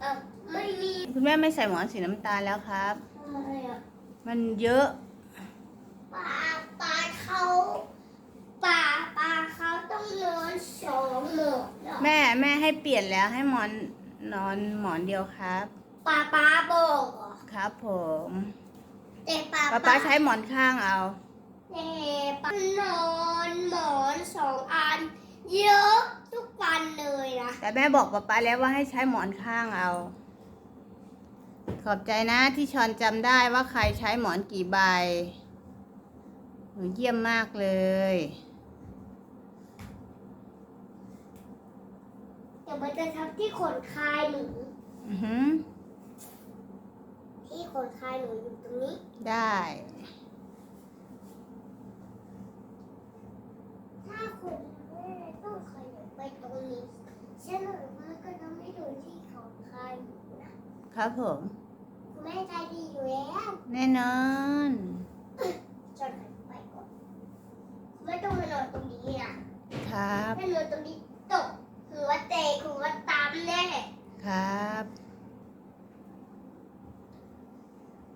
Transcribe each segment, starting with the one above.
เออไม่มีคุณแม่ไม่ใส่หมอนสีน้ำตาลแล้วครับ อะไรอะมันเยอะ ปลาปลาเขาปลาปลาเขาต้องนอนสองหมดเหรอแม่แม่ให้เปลี่ยนแล้วให้หมอนนอนหมอนเดียวครับ ปลาปลาบอกเหรอครับผมแต่ปลาป๊าป๊าใช้หมอนข้างเอา แต่ปลานอนหมอนสองอันเยอะทุกวันเลยนะ แต่แม่บอกป๊าป๊าแล้วว่าให้ใช้หมอนข้างเอา ขอบใจนะที่ชอนจำได้ว่าใครใช้หมอนกี่ใบหนูเยี่ยมมากเลยเดี๋ยวมันจะทำที่ขนคายหนูอือหือที่ขนคายหนูอยู่ตรงนี้ ได้ ถ้าคุณแม่ต้องขยับไปตรงนี้ฉันหรือว่าก็ทำให้ดู ที่ขนคายหนูนะครับผม คุณแม่ใจดีอยู่แล้วแน่นอนจนไปก่อนคุณไม่ต้องมานอนตรงนี้นะครับ ถ้านอนตรงนี้ตกคือว่าเตะคือว่าตามแน่ครับ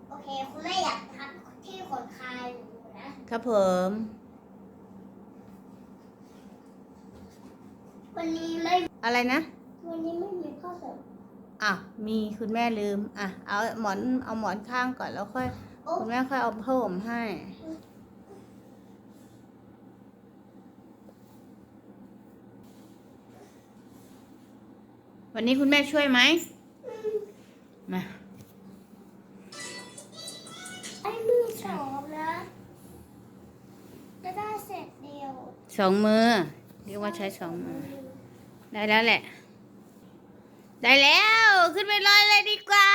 โอเค คุณแม่อยากทำที่ขนคายหนูนะครับผมวันนี้ไม่อะไรนะ วันนี้ไม่มีข้ อสอบอะมีคุณแม่ลืม อะ เอาหมอนเอาหมอนข้างก่อนแล้วค่อยโอ้คุณแม่ค่อยเอาผ้าห่มให้ วันนี้คุณแม่ช่วยไหมมาไอ้มือสองนะจะได้เสร็จเดียวสองมือเรียกว่าใช้สองมือ ได้แล้วแหละ ได้แล้วขึ้นไปลอยเลยดีกว่า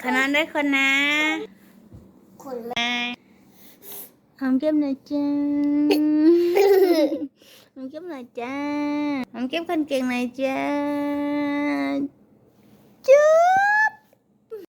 ขนอนด้วยคนนะคนนะหอมเก็บหน่อยจ้าหอมเก็บหน่อยจ้าหอมเก็บคนเก่งหน่อยจ้าจ้า